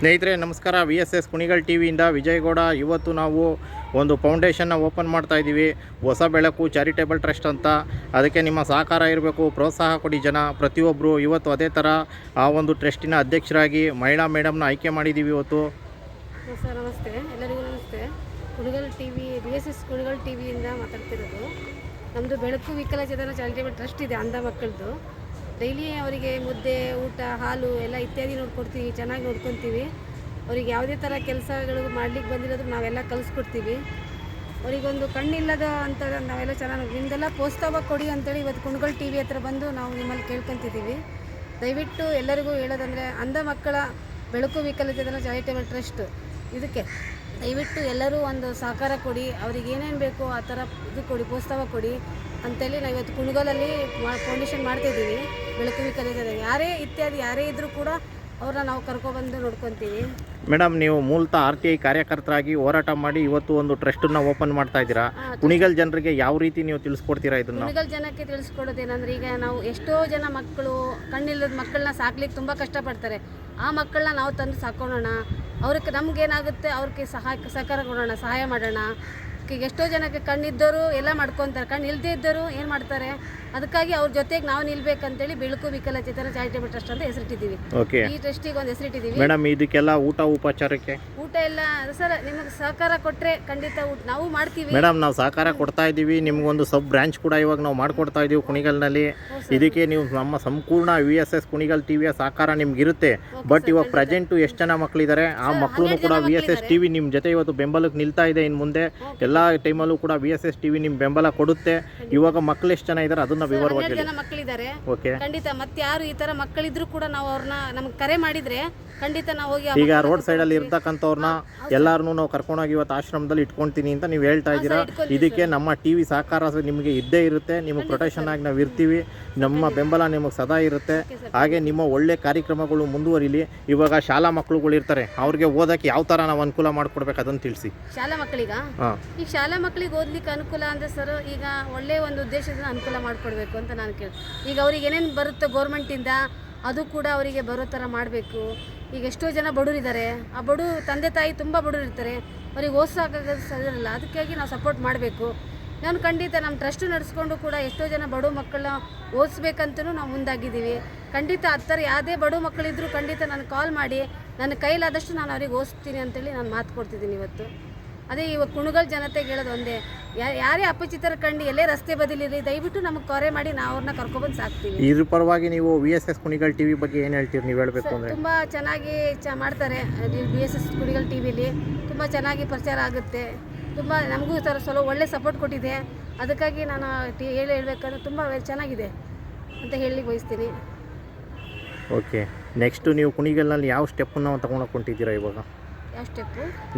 ಸ್ನೇಹಿತರೆ, ನಮಸ್ಕಾರ. V S S Kunigal T ವಿಯಿಂದ ವಿಜಯಗೌಡ. ಇವತ್ತು ನಾವು ಒಂದು ಫೌಂಡೇಶನ್ನ ಓಪನ್ ಮಾಡ್ತಾ ಇದ್ದೀವಿ. ಹೊಸ ಬೆಳಕು, ಚಾರಿಟೇಬಲ್ ಟ್ರಸ್ಟ್ ಅಂತ. ಅದಕ್ಕೆ ನಿಮ್ಮ ಸಹಕಾರ ಇರಬೇಕು. ಪ್ರೋತ್ಸಾಹ ಕೊಡಿ ಜನ. ಪ್ರತಿಯೊಬ್ಬರು ಇವತ್ತು ಅದೇ ಥರ ಆ ಒಂದು ಟ್ರಸ್ಟಿನ ಅಧ್ಯಕ್ಷರಾಗಿ ಮಹಿಳಾ ಮೇಡಮ್ನ ಆಯ್ಕೆ ಮಾಡಿದ್ದೀವಿ ಇವತ್ತು. ಸರ್, ನಮಸ್ತೆ. ಎಲ್ಲರಿಗೂ ನಮಸ್ತೆ. Kunigal T V B S S Kunigal T ವಿಯಿಂದ ಮಾತಾಡ್ತಿರೋದು. ನಮ್ಮದು ಬೆಳಕು ವಿಕಲಚೇತನ ಚಾರಿಟೇಬಲ್ ಟ್ರಸ್ಟ್ ಇದೆ ಅಂಧ ಮಕ್ಕಳದು. ಡೈಲಿ ಅವರಿಗೆ ಮುದ್ದೆ, ಊಟ, ಹಾಲು ಎಲ್ಲ ಇತ್ಯಾದಿ ನೋಡ್ಕೊಡ್ತೀವಿ, ಚೆನ್ನಾಗಿ ನೋಡ್ಕೊತೀವಿ. ಅವ್ರಿಗೆ ಯಾವುದೇ ಥರ ಕೆಲಸಗಳು ಮಾಡ್ಲಿಕ್ಕೆ ಬಂದಿರೋದು ನಾವೆಲ್ಲ ಕಲಿಸ್ಕೊಡ್ತೀವಿ. ಅವರಿಗೊಂದು ಕಣ್ಣಿಲ್ಲದ ಅಂತ ನಾವೆಲ್ಲ ಚೆನ್ನಾಗಿ ನಿಮ್ದೆಲ್ಲ ಪ್ರೋತ್ಸಾಹ ಕೊಡಿ ಅಂತೇಳಿ ಇವತ್ತು ಕುಣಗಲ್ ಟಿ ವಿ ಹತ್ರ ಬಂದು ನಾವು ನಿಮ್ಮಲ್ಲಿ ಕೇಳ್ಕೊತಿದ್ದೀವಿ. ದಯವಿಟ್ಟು ಎಲ್ಲರಿಗೂ ಹೇಳೋದಂದರೆ ಅಂಧ ಮಕ್ಕಳ ಬೆಳಕು ವಿಕಲಚೇತನ ಚಾರಿಟೇಬಲ್ ಟ್ರಸ್ಟ್. ಇದಕ್ಕೆ ದಯವಿಟ್ಟು ಎಲ್ಲರೂ ಒಂದು ಸಹಕಾರ ಕೊಡಿ. ಅವ್ರಿಗೆ ಏನೇನು ಬೇಕೋ ಆ ಥರ ಇದು ಕೊಡಿ ಪ್ರೋತ್ಸಾಹ ಕೊಡಿ. ಅಂತೇಳಿ ನಾವು ಇವತ್ತು ಕುಣಗಲಲ್ಲಿ ಫೌಂಡೇಶನ್ ಮಾಡ್ತಾಯಿದ್ದೀವಿ ಬೆಳಕು ವಿಕಲಚೇತನ ಯಾರೇ ಇತ್ಯಾದಿ ಯಾರೇ ಇದ್ದರೂ ಕೂಡ ಅವ್ರನ್ನ ನಾವು ಕರ್ಕೊಬಂದು ನೋಡ್ಕೊತೀವಿ. ಮೇಡಮ್ ನೀವು ಮೂಲತಃ ಆರ್ ಟಿ ಐ ಕಾರ್ಯಕರ್ತರಾಗಿ ಹೋರಾಟ ಮಾಡಿ ಇವತ್ತು ಒಂದು ಟ್ರಸ್ಟನ್ನ ಓಪನ್ ಮಾಡ್ತಾ ಇದ್ದೀರಾ? ಕುಣಿಗಲ್ ಜನರಿಗೆ ಯಾವ ರೀತಿ ನೀವು ತಿಳಿಸ್ಕೊಡ್ತೀರಾ ಇದನ್ನು? ಕುಣಿಗಲ್ ಜನಕ್ಕೆ ತಿಳಿಸ್ಕೊಡೋದೇನಂದ್ರೆ ಈಗ ನಾವು ಎಷ್ಟೋ ಜನ ಮಕ್ಕಳು ಕಣ್ಣಿಲ್ಲದ ಮಕ್ಕಳನ್ನ ಸಾಕ್ಲಿಕ್ಕೆ ತುಂಬ ಕಷ್ಟಪಡ್ತಾರೆ. ಆ ಮಕ್ಕಳನ್ನ ನಾವು ತಂದು ಸಾಕೋಣ ಅವ್ರಿಗೆ ನಮ್ಗೇನಾಗುತ್ತೆ ಅವ್ರಿಗೆ ಸಹಾಯ ಸಹಕಾರ ಕೊಡೋಣ ಸಹಾಯ ಮಾಡೋಣ. ಎಷ್ಟೋ ಜನಕ್ಕೆ ಕಣ್ಣಿದ್ದರು ಎಲ್ಲ ಮಾಡ್ಕೊತಾರೆ ಕಣ್ಣು ಇಲ್ಲದೇ ಇದ್ದರು ಏನು ಮಾಡ್ತಾರೆ? ಅದಕ್ಕಾಗಿ ಅವ್ರ ಜೊತೆಗೆ ನಾವು ನಿಲ್ಬೇಕಂತೇಳಿ ಬೆಳಕು ವಿಕಲಚೇತನ ಚಾರಿಟೇಬಲ್ ಟ್ರಸ್ಟ್ ಅಂತ ಹೆಸರಿಟ್ಟಿದ್ದೀವಿ. ಈ ಟ್ರಸ್ಟಿಗೆ ಒಂದು ಹೆಸರಿಟ್ಟಿದ್ದೀವಿ. ಮೇಡಮ್ ಇದಕ್ಕೆಲ್ಲ ಊಟ ಉಪಚಾರಕ್ಕೆ? ಊಟ ಎಲ್ಲ ಸರ್ ನಿಮಗೆ ಸಹಕಾರ ಕೊಟ್ಟರೆ ಖಂಡಿತ ಊಟ ನಾವು ಮಾಡ್ತೀವಿ. ಮೇಡಮ್ ನಾವು ಸಹಕಾರ ಕೊಡ್ತಾ ಇದ್ದೀವಿ. ನಿಮಗೊಂದು ಸಬ್ ಬ್ರಾಂಚ್ ಕೂಡ ಇವಾಗ ನಾವು ಮಾಡ್ಕೊಡ್ತಾ ಇದ್ದೀವಿ ಕುಣಿಗಲ್ನಲ್ಲಿ. ಇದಕ್ಕೆ ನೀವು ನಮ್ಮ ಸಂಪೂರ್ಣ ವಿ ಎಸ್ ಎಸ್ ಕುಣಿಗಲ್ ಟಿವಿಯ ಸಹಕಾರ ನಿಮ್ಗಿರುತ್ತೆ. ಬಟ್ ಇವಾಗ ಪ್ರೆಸೆಂಟು ಎಷ್ಟು ಜನ ಮಕ್ಕಳಿದ್ದಾರೆ ಆ ಮಕ್ಕಳು ಕೂಡ ವಿ ಎಸ್ ಎಸ್ ಟಿವಿ ನಿಮ್ಮ ಜೊತೆ ಇವತ್ತು ಬೆಂಬಲಕ್ಕೆ ನಿಲ್ತಾ ಇದೆ ಇನ್ನು ಮುಂದೆ. ಎಲ್ಲ ಟೈಮಲ್ಲೂ ಕೂಡ ವಿ ಎಸ್ ಎಸ್ ಟಿವಿ ನಿಮ್ಮ ಬೆಂಬಲ ಕೊಡುತ್ತೆ. ಇವಾಗ ಮಕ್ಕಳು ಎಷ್ಟು ಜನ ಇದ್ದಾರೆ ಅದನ್ನ ವಿವರವಾಗಿ ಹನ್ನೆರಡು ಜನ ಮಕ್ಕಳಿದ್ದಾರೆ ಓಕೆ. ಖಂಡಿತ. ಮತ್ತೆ ಯಾರು ಈ ತರ ಮಕ್ಕಳಿದ್ರು ಕೂಡ ನಾವು ಅವ್ರನ್ನ ನಮ್ಗೆ ಕರೆ ಮಾಡಿದ್ರೆ ಖಂಡಿತ ನಾವು ಹೋಗಿ ಈಗ ರೋಡ್ ಸೈಡಲ್ಲಿ ಇರ್ತಕ್ಕಂಥವ್ರನ್ನ ಎಲ್ಲಾರನ್ನೂ ನಾವು ಕರ್ಕೊಂಡೋಗಿ ಇವತ್ತು ಆಶ್ರಮದಲ್ಲಿ ಇಟ್ಕೊಂತೀನಿ ಅಂತ ನೀವು ಹೇಳ್ತಾ ಇದ್ದೀರಾ? ಇದಕ್ಕೆ ನಮ್ಮ ಟಿ ವಿ ಸಹಕಾರ ನಿಮಗೆ ಇದ್ದೇ ಇರುತ್ತೆ ನಿಮಗೆ ಪ್ರೊಟೆಕ್ಷನ್ ಆಗಿ ನಾವು ಇರ್ತೀವಿ ನಮ್ಮ ಬೆಂಬಲ ನಿಮಗೆ ಸದಾ ಇರುತ್ತೆ. ಹಾಗೆ ನಿಮ್ಮ ಒಳ್ಳೆ ಕಾರ್ಯಕ್ರಮಗಳು ಮುಂದುವರಿಲಿ ಇವಾಗ ಶಾಲಾ ಮಕ್ಕಳುಗಳು ಇರ್ತಾರೆ ಅವ್ರಿಗೆ ಓದಕ್ಕೆ ಯಾವ ಥರ ನಾವು ಅನುಕೂಲ ಮಾಡಿಕೊಡ್ಬೇಕು ಅದನ್ನು ತಿಳಿಸಿ. ಶಾಲಾ ಮಕ್ಕಳಿಗ ಈಗ ಈ ಶಾಲಾ ಮಕ್ಕಳಿಗೆ ಓದ್ಲಿಕ್ಕೆ ಅನುಕೂಲ ಅಂದರೆ ಸರ್ ಈಗ ಒಳ್ಳೆ ಒಂದು ಉದ್ದೇಶದಿಂದ ಅನುಕೂಲ ಮಾಡಿಕೊಡ್ಬೇಕು ಅಂತ ನಾನು ಕೇಳಿ ಈಗ ಅವ್ರಿಗೆ ಏನೇನು ಬರುತ್ತೆ ಗೌರ್ಮೆಂಟಿಂದ ಅದು ಕೂಡ ಅವರಿಗೆ ಬರೋ ಥರ ಮಾಡಬೇಕು. ಈಗ ಎಷ್ಟೋ ಜನ ಬಡವರಿದ್ದಾರೆ. ಆ ಬಡು ತಂದೆ ತಾಯಿ ತುಂಬ ಬಡವರು ಇರ್ತಾರೆ ಅವ್ರಿಗೆ ಓದ್ಸೋಕ್ಕಾಗೋದು ಸರಿಯಿರಲ್ಲ ಅದಕ್ಕಾಗಿ ನಾವು ಸಪೋರ್ಟ್ ಮಾಡಬೇಕು. ನಾನು ಖಂಡಿತ ನಮ್ಮ ಟ್ರಸ್ಟು ನಡೆಸ್ಕೊಂಡು ಕೂಡ ಎಷ್ಟೋ ಜನ ಬಡ ಮಕ್ಕಳನ್ನ ಓದಿಸ್ಬೇಕಂತಲೂ ನಾವು ಮುಂದಾಗಿದ್ದೀವಿ. ಖಂಡಿತ ಆ ಥರ ಯಾವುದೇ ಬಡ ಮಕ್ಕಳಿದ್ದರೂ ಖಂಡಿತ ನಾನು ಕಾಲ್ ಮಾಡಿ, ನನ್ನ ಕೈಲಾದಷ್ಟು ನಾನು ಅವ್ರಿಗೆ ಓದಿಸ್ತೀನಿ ಅಂತೇಳಿ ನಾನು ಮಾತು ಕೊಡ್ತಿದ್ದೀನಿ ಇವತ್ತು. ಅದೇ ಇವಾಗ ಕುಣಗಲ್ ಜನತೆಗೆ ಹೇಳೋದು ಒಂದೇ. ಯಾರೇ ಅಪಚಿತರ ಕಂಡು ಎಲ್ಲೇ ರಸ್ತೆ ಬದಲಿರಲಿ ದಯವಿಟ್ಟು ನಮಗೆ ಕರೆ ಮಾಡಿ ನಾವು ಅವ್ರನ್ನ ಕರ್ಕೊಬಂದು ಸಾಕ್ತೀವಿ. ಇದ್ರ ಪರವಾಗಿ ನೀವು V S S Kunigal TV ಬಗ್ಗೆ ಏನು ಹೇಳ್ತೀರಿ ನೀವು ಹೇಳಬೇಕು ಅಂದರೆ? ತುಂಬ ಚೆನ್ನಾಗಿ ಚ ಮಾಡ್ತಾರೆ V S S Kunigal T ವಿಲಿ ತುಂಬ ಚೆನ್ನಾಗಿ ಪ್ರಚಾರ ಆಗುತ್ತೆ. ತುಂಬ ನಮಗೂ ಸರ್ ಸ್ವಲ್ಪ ಒಳ್ಳೆ ಸಪೋರ್ಟ್ ಕೊಟ್ಟಿದೆ. ಅದಕ್ಕಾಗಿ ನಾನು ಟಿ ಹೇಳಿ ಹೇಳ್ಬೇಕಂದ್ರೆ ತುಂಬ ಚೆನ್ನಾಗಿದೆ ಅಂತ ಹೇಳಿ ಬಯಸ್ತೀನಿ. ಓಕೆ ನೆಕ್ಸ್ಟು ನೀವು ಕುಣಿಗಲ್ನಲ್ಲಿ ಯಾವ ಸ್ಟೆಪ್ಪನ್ನು ತೊಗೊಂಡು ಕೊಂಡಿದ್ದೀರಾ ಇವಾಗ?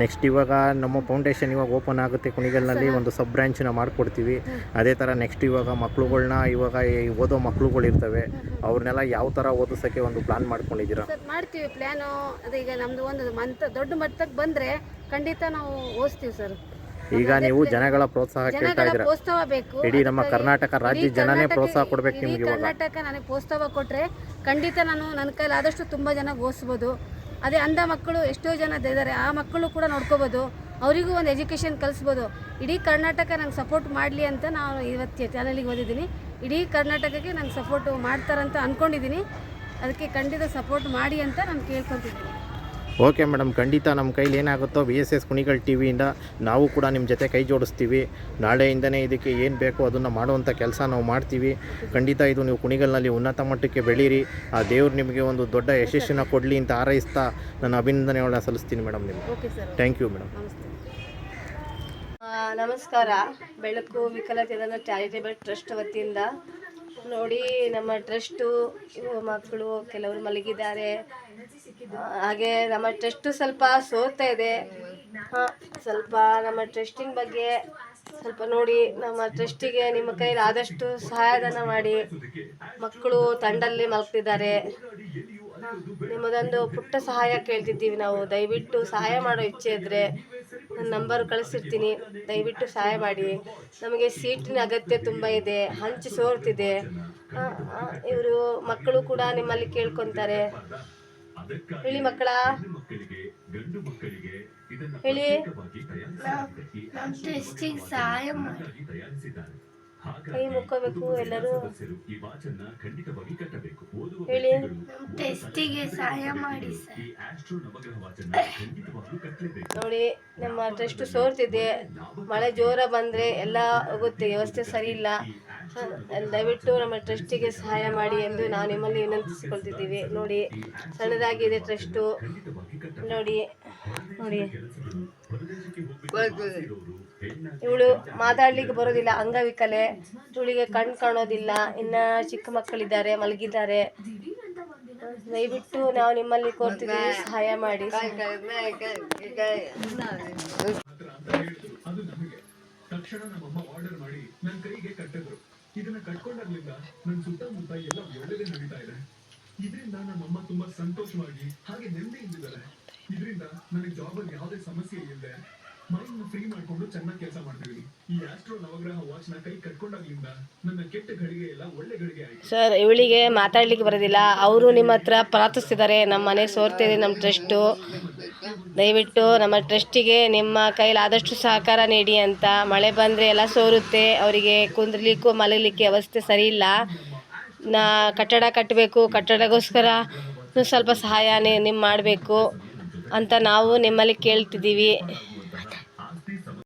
ನೆಕ್ಸ್ಟ್ ಇವಾಗ ನಮ್ಮ ಫೌಂಡೇಶನ್ ಇವಾಗ ಓಪನ್ ಆಗುತ್ತೆ. ಕುಣಿಗಲ್ನಲ್ಲಿ ಒಂದು ಸಬ್ ಬ್ರಾಂಚ್ನ ಮಾಡಿಕೊಡ್ತೀವಿ. ಅದೇ ಥರ ನೆಕ್ಸ್ಟ್ ಇವಾಗ ಮಕ್ಳುಗಳ್ನ ಇವಾಗ ಓದೋ ಮಕ್ಳುಗಳು ಇರ್ತವೆ. ಅವ್ರನ್ನೆಲ್ಲ ಯಾವ ಥರ ಓದಿಸೋಕ್ಕೆ ಒಂದು ಪ್ಲಾನ್ ಮಾಡ್ಕೊಂಡಿದ್ದೀರಾ? ಮಾಡ್ತೀವಿ ಪ್ಲ್ಯಾನು ಅದೀಗ ಈಗ ನಮ್ಮದು ಒಂದು ಮಂತ್ ದೊಡ್ಡ ಮಟ್ಟಕ್ಕೆ ಬಂದರೆ ಖಂಡಿತ ನಾವು ಓದಿಸ್ತೀವಿ ಸರ್. ಈಗ ನೀವು ಜನಗಳ ಪ್ರೋತ್ಸಾಹ ಕೇಳ್ತಾ ಇದ್ದೀರಾ? ಬೇಕು. ಇಡೀ ನಮ್ಮ ಕರ್ನಾಟಕ ರಾಜ್ಯ ಜನನೇ ಪ್ರೋತ್ಸಾಹ ಕೊಡ್ಬೇಕು ನಿಮಗೆ ಕರ್ನಾಟಕ ನನಗೆ ಪ್ರೋತ್ಸಾಹ ಕೊಟ್ಟರೆ ಖಂಡಿತ ನಾನು ನನ್ನ ಕೈಲಾದಷ್ಟು ತುಂಬ ಜನ ಓದಿಸ್ಬೋದು. ಅದೇ ಅಂಧ ಮಕ್ಕಳು ಎಷ್ಟೋ ಜನ ಇದ್ದಾರೆ. ಆ ಮಕ್ಕಳು ಕೂಡ ನೋಡ್ಕೋಬೋದು. ಅವರಿಗೂ ಒಂದು ಎಜುಕೇಷನ್ ಕಲಿಸ್ಬೋದು. ಇಡೀ ಕರ್ನಾಟಕ ನಂಗೆ ಸಪೋರ್ಟ್ ಮಾಡಲಿ ಅಂತ ನಾನು ಇವತ್ತು ಚಾನಲಿಗೆ ಓದಿದ್ದೀನಿ. ಇಡೀ ಕರ್ನಾಟಕಕ್ಕೆ ನಂಗೆ ಸಪೋರ್ಟ್ ಮಾಡ್ತಾರಂತ ಅಂದ್ಕೊಂಡಿದ್ದೀನಿ ಅದಕ್ಕೆ ಖಂಡಿತ ಸಪೋರ್ಟ್ ಮಾಡಿ ಅಂತ ನಾನು ಕೇಳ್ಕೊತಿದ್ದೀನಿ. ಓಕೆ ಮೇಡಮ್ ಖಂಡಿತ ನಮ್ಮ ಕೈಲಿ ಏನಾಗುತ್ತೋ V S S Kunigal T ವಿಯಿಂದ ನಾವು ಕೂಡ ನಿಮ್ಮ ಜೊತೆ ಕೈ ಜೋಡಿಸ್ತೀವಿ. ನಾಳೆಯಿಂದನೇ ಇದಕ್ಕೆ ಏನು ಬೇಕೋ ಅದನ್ನು ಮಾಡುವಂಥ ಕೆಲಸ ನಾವು ಮಾಡ್ತೀವಿ. ಖಂಡಿತ ಇದು ನೀವು ಕುಣಿಗಲ್ನಲ್ಲಿ ಉನ್ನತ ಮಟ್ಟಕ್ಕೆ ಬೆಳೀರಿ. ಆ ದೇವ್ರು ನಿಮಗೆ ಒಂದು ದೊಡ್ಡ ಯಶಸ್ಸನ್ನು ಕೊಡಲಿ ಅಂತ ಆರೈಸ್ತಾ ನನ್ನ ಅಭಿನಂದನೆಗಳನ್ನ ಸಲ್ಲಿಸ್ತೀನಿ ಮೇಡಮ್ ನಿಮಗೆ. Thank you madam. ನಮಸ್ಕಾರ. ಬೆಳಕು ವಿಕಲಚೇತನ ಚಾರಿಟೇಬಲ್ ಟ್ರಸ್ಟ್ ವತಿಯಿಂದ ನೋಡಿ ನಮ್ಮ ಟ್ರಸ್ಟು ಮಕ್ಕಳು ಕೆಲವರು ಮಲಗಿದ್ದಾರೆ. ಹಾಗೆ ನಮ್ಮ ಟ್ರಸ್ಟು ಸ್ವಲ್ಪ ಸೋರ್ತಾ ಇದೆ. ಸ್ವಲ್ಪ ನಮ್ಮ ಟ್ರಸ್ಟಿನ ಬಗ್ಗೆ ಸ್ವಲ್ಪ ನೋಡಿ, ನಮ್ಮ ಟ್ರಸ್ಟಿಗೆ ನಿಮ್ಮ ಕೈಲಿ ಆದಷ್ಟು ಸಹಾಯಧನ ಮಾಡಿ. ಮಕ್ಕಳು ತಂಡಲ್ಲಿ ಮಲಗ್ತಿದ್ದಾರೆ. ನಿಮ್ಮದೊಂದು ಪುಟ್ಟ ಸಹಾಯ ಕೇಳ್ತಿದ್ದೀವಿ ನಾವು. ದಯವಿಟ್ಟು ಸಹಾಯ ಮಾಡೋ ಇಚ್ಛೆ ಇದ್ದರೆ ನನ್ನ ನಂಬರ್ ಕಳಿಸಿರ್ತೀನಿ. ದಯವಿಟ್ಟು ಸಹಾಯ ಮಾಡಿ. ನಮಗೆ ಸೀಟಿನ ಅಗತ್ಯ ತುಂಬ ಇದೆ. ಹಂಚಿ ಸೋರ್ತಿದೆ. ಇವರು ಮಕ್ಕಳು ಕೂಡ ನಿಮ್ಮಲ್ಲಿ ಕೇಳ್ಕೊತಾರೆ. ಹೇಳಿ ಮಕ್ಕಳ. ಹೇಳಿ. ನಮ್ಮ ಟೆಸ್ಟಿಗೆ ಸಹಾಯ ಮಾಡಿ. ಕೈ ಮುಕ್ಕೋಬೇಕು ಎಲ್ಲರೂ. ಹೇಳಿ. ಟೆಸ್ಟಿಗೆ ಸಹಾಯ ಮಾಡಿ ಸರ್. ನೋಡಿ ನಮ್ಮ ಟ್ರಸ್ಟ್ ಸೋರ್ತಿದೆ. ಮಳೆ ಜೋರ ಬಂದ್ರೆ ಎಲ್ಲ ಹೋಗುತ್ತೆ ವ್ಯವಸ್ಥೆ ಸರಿ ಇಲ್ಲ. ದಯವಿಟ್ಟು ನಮ್ಮ ಟ್ರಸ್ಟಿಗೆ ಸಹಾಯ ಮಾಡಿ ಎಂದು ನಾವು ನಿಮ್ಮಲ್ಲಿ ವಿನಂತಿಸಿಕೊಳ್ತಿದ್ದೀವಿ. ನೋಡಿ, ಸಣ್ಣದಾಗಿದೆ ಟ್ರಸ್ಟು. ನೋಡಿ ನೋಡಿ. ಇವಳು ಮಾತಾಡ್ಲಿಕ್ಕೆ ಬರೋದಿಲ್ಲ, ಅಂಗವಿಕಲೆ. ಇವಳಿಗೆ ಕಣ್ ಕಾಣೋದಿಲ್ಲ, ಇನ್ನ ಚಿಕ್ಕ ಮಕ್ಕಳಿದ್ದಾರೆ, ಮಲಗಿದ್ದಾರೆ. ದಯವಿಟ್ಟು ನಾವು ನಿಮ್ಮಲ್ಲಿ ಕೋರ್ತಿದ್ದೀವಿ, ಸಹಾಯ ಮಾಡಿ. ತಕ್ಷಣ ನಮ್ಮಮ್ಮ ಆರ್ಡರ್ ಮಾಡಿ ನನ್ನ ಕೈಗೆ ಕಟ್ಟಿದ್ರು. ಇದನ್ನ ಕಟ್ಕೊಂಡಾಗ್ಲಿಂದ ನನ್ನ ಸುತ್ತಮುತ್ತ ಎಲ್ಲ ಒಳ್ಳೇದೇ ನಡೀತಾ ಇದೆ. ಇದರಿಂದ ನಮ್ಮಮ್ಮ ತುಂಬಾ ಸಂತೋಷವಾಗಿ ಹಾಗೆ ನೆಮ್ಮದಿಯಿಂದಿದ್ದಾರೆ ಇದರಿಂದ ನನಗೆ ಜಾಬ್ ಅಲ್ಲಿ ಯಾವುದೇ ಸಮಸ್ಯೆ ಇಲ್ಲದೆ ಮೈಂಡ್ ಫ್ರೀ ಮಾಡ್ಕೊಂಡು ಚೆನ್ನಾಗಿ ಕೆಲಸ ಮಾಡ್ತೀವಿ ಈ ಆಸ್ಟ್ರೋ ನವಗ್ರಹ ವಾಚ್ನ ಕೈ ಕಟ್ಕೊಂಡಾಗ್ಲಿಂದ ನನ್ನ ಕೆಟ್ಟ ಗಳಿಗೆ ಎಲ್ಲ ಒಳ್ಳೆ ಗಳಿಗೆ ಆಯ್ತು. ಸರ್ ಇವಳಿಗೆ ಮಾತಾಡ್ಲಿಕ್ಕೆ ಬರೋದಿಲ್ಲ. ಅವರು ನಿಮ್ಮ ಹತ್ರ ಪ್ರಾರ್ಥಿಸ್ತಿದ್ದಾರೆ. ನಮ್ಮ ಮನೆ ಸೋರ್ತಿದೆ ನಮ್ಮ ಟ್ರಸ್ಟು ದಯವಿಟ್ಟು ನಮ್ಮ ಟ್ರಸ್ಟಿಗೆ ನಿಮ್ಮ ಕೈಲಾದಷ್ಟು ಸಹಕಾರ ನೀಡಿ ಅಂತ. ಮಳೆ ಬಂದರೆ ಎಲ್ಲ ಸೋರುತ್ತೆ. ಅವರಿಗೆ ಕುಂದ್ರಲಿಕ್ಕೂ ಮಲಗಲಿಕ್ಕೆ ವ್ಯವಸ್ಥೆ ಸರಿ ಇಲ್ಲ. ನಾ ಕಟ್ಟಡ ಕಟ್ಟಬೇಕು. ಕಟ್ಟಡಗೋಸ್ಕರ ಸ್ವಲ್ಪ ಸಹಾಯ ನಿಮ್ಮ ಮಾಡಬೇಕು ಅಂತ ನಾವು ನಿಮ್ಮಲ್ಲಿ ಕೇಳ್ತಿದ್ದೀವಿ.